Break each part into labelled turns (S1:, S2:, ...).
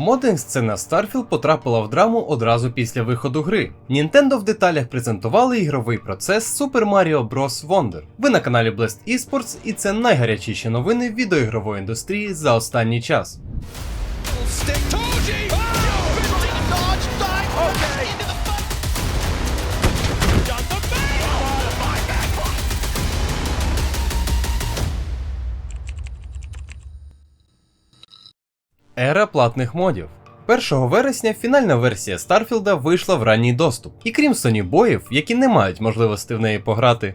S1: Модинг сцена Starfield потрапила в драму одразу після виходу гри. Nintendo в деталях презентували ігровий процес Super Mario Bros. Wonder. Ви на каналі Blast Esports і це найгарячіші новини відеоігрової індустрії за останній час. Ера платних модів. 1 вересня фінальна версія Старфілда вийшла в ранній доступ. І крім сонібоїв, які не мають можливості в неї пограти,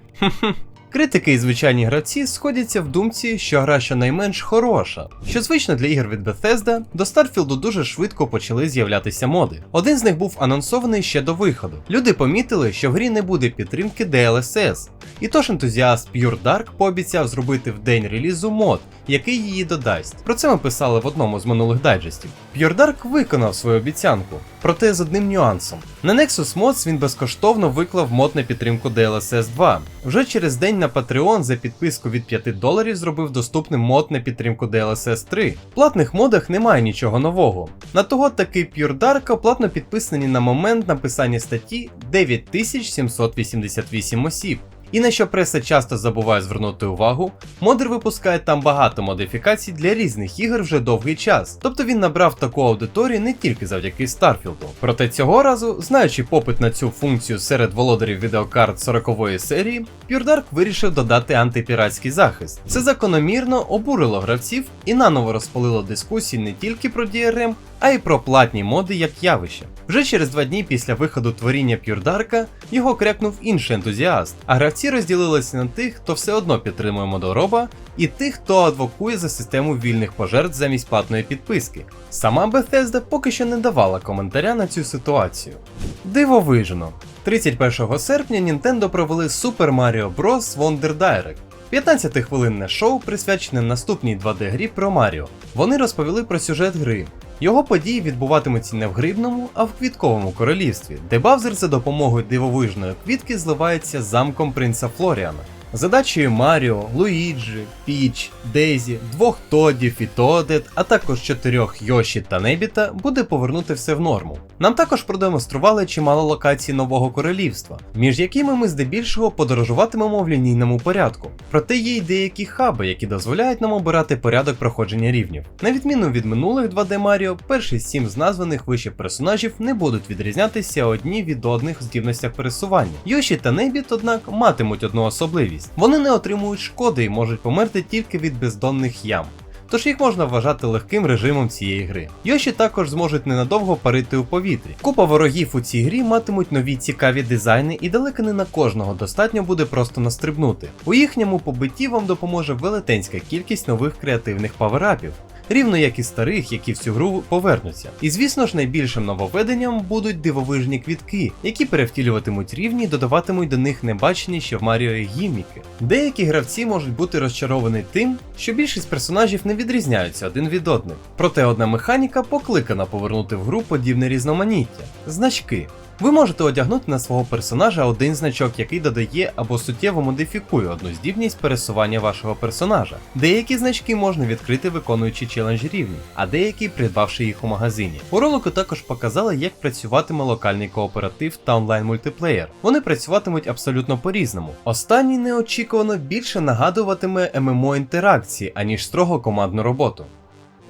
S1: критики і звичайні гравці сходяться в думці, що гра щонайменш хороша. Що звично для ігор від Bethesda, до Старфілду дуже швидко почали з'являтися моди. Один з них був анонсований ще до виходу. Люди помітили, що в грі не буде підтримки DLSS. І тож ентузіаст Pure Dark пообіцяв зробити в день релізу мод, який її додасть. Про це ми писали в одному з минулих дайджестів. Pure Dark виконав свою обіцянку, проте з одним нюансом. На Nexus Mods він безкоштовно виклав мод на підтримку DLSS 2. Вже через день на Patreon за підписку від 5 доларів зробив доступним мод на підтримку DLSS 3. В платних модах немає нічого нового. На того таки Pure Dark оплатно підписані на момент написання статті 9788 осіб. І на що преса часто забуває звернути увагу, модер випускає там багато модифікацій для різних ігор вже довгий час. Тобто він набрав таку аудиторію не тільки завдяки Старфілду. Проте цього разу, знаючи попит на цю функцію серед володарів відеокарт 40-ї серії, PureDark вирішив додати антипіратський захист. Це закономірно обурило гравців і наново розпалило дискусії не тільки про DRM, а й про платні моди як явище. Вже через два дні після виходу творіння Пюрдарка його крякнув інший ентузіаст, а гравці розділилися на тих, хто все одно підтримує модороба, і тих, хто адвокує за систему вільних пожертв замість платної підписки. Сама Bethesda поки що не давала коментаря на цю ситуацію. Дивовижно. 31 серпня Nintendo провели Super Mario Bros. Wonder Direct. 15-хвилинне шоу присвячене наступній 2D-грі про Маріо. Вони розповіли про сюжет гри. Його події відбуватимуться не в грибному, а в квітковому королівстві, де Бавзер за допомогою дивовижної квітки зливається з замком принца Флоріана. Задачею Маріо, Луїджі, Піч, Дейзі, двох Тоддів і Тодет, а також чотирьох Йоші та Небіта буде повернути все в норму. Нам також продемонстрували чимало локацій нового королівства, між якими ми здебільшого подорожуватимемо в лінійному порядку. Проте є й деякі хаби, які дозволяють нам обирати порядок проходження рівнів. На відміну від минулих 2D Маріо, перші сім з названих вище персонажів не будуть відрізнятися одні від одних в здібностях пересування. Йоші та Небіт, однак, матимуть одну особливість: вони не отримують шкоди і можуть померти тільки від бездонних ям. Тож їх можна вважати легким режимом цієї гри. Йоші також зможуть ненадовго парити у повітрі. Купа ворогів у цій грі матимуть нові цікаві дизайни, і далеко не на кожного достатньо буде просто настрибнути. У їхньому побитті вам допоможе велетенська кількість нових креативних паверапів. Рівно як і старих, які в цю гру повернуться. І звісно ж, найбільшим нововведенням будуть дивовижні квітки, які перевтілюватимуть рівні і додаватимуть до них небачені ще в Маріо гімміки. Деякі гравці можуть бути розчаровані тим, що більшість персонажів не відрізняються один від одних. Проте одна механіка покликана повернути в гру подібне різноманіття значки. Ви можете одягнути на свого персонажа один значок, який додає або суттєво модифікує одну здібність пересування вашого персонажа. Деякі значки можна відкрити виконуючи челендж рівні, а деякі придбавши їх у магазині. У ролику також показали, як працюватиме локальний кооператив та онлайн мультиплеєр. Вони працюватимуть абсолютно по-різному. Останній неочікувано більше нагадуватиме ММО інтеракції, аніж строго командну роботу.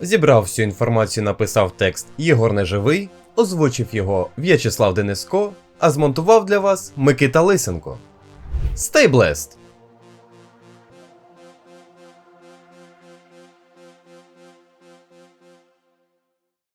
S1: Зібрав всю інформацію, написав текст Єгор Неживий, озвучив його В'ячеслав Дениско, а змонтував для вас Микита Лисенко. Stay blessed!